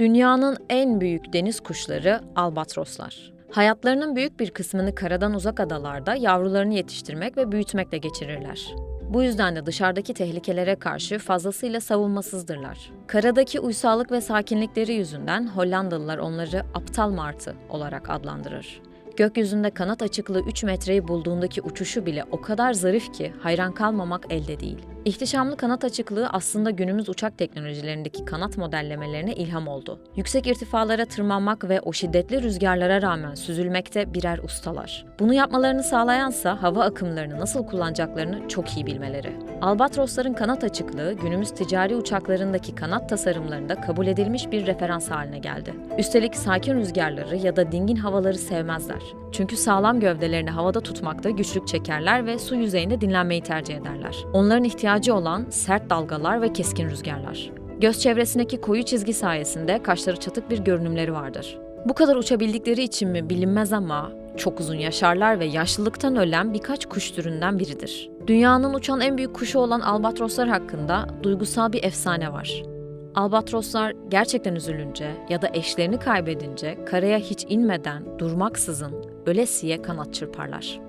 Dünyanın en büyük deniz kuşları albatroslar. Hayatlarının büyük bir kısmını karadan uzak adalarda yavrularını yetiştirmek ve büyütmekle geçirirler. Bu yüzden de dışarıdaki tehlikelere karşı fazlasıyla savunmasızdırlar. Karadaki uysallık ve sakinlikleri yüzünden Hollandalılar onları aptal martı olarak adlandırır. Gökyüzünde kanat açıklığı 3 metreyi bulduğundaki uçuşu bile o kadar zarif ki hayran kalmamak elde değil. İhtişamlı kanat açıklığı aslında günümüz uçak teknolojilerindeki kanat modellemelerine ilham oldu. Yüksek irtifalara tırmanmak ve o şiddetli rüzgarlara rağmen süzülmekte birer ustalar. Bunu yapmalarını sağlayansa hava akımlarını nasıl kullanacaklarını çok iyi bilmeleri. Albatrosların kanat açıklığı günümüz ticari uçaklarındaki kanat tasarımlarında kabul edilmiş bir referans haline geldi. Üstelik sakin rüzgarları ya da dingin havaları sevmezler. Çünkü sağlam gövdelerini havada tutmakta güçlük çekerler ve su yüzeyinde dinlenmeyi tercih ederler. Onların ihtiyacı olan sert dalgalar ve keskin rüzgarlar. Göz çevresindeki koyu çizgi sayesinde kaşları çatık bir görünümleri vardır. Bu kadar uçabildikleri için mi bilinmez ama çok uzun yaşarlar ve yaşlılıktan ölen birkaç kuş türünden biridir. Dünyanın uçan en büyük kuşu olan albatroslar hakkında duygusal bir efsane var. Albatroslar gerçekten üzülünce ya da eşlerini kaybedince karaya hiç inmeden durmaksızın ölesiye kanat çırparlar.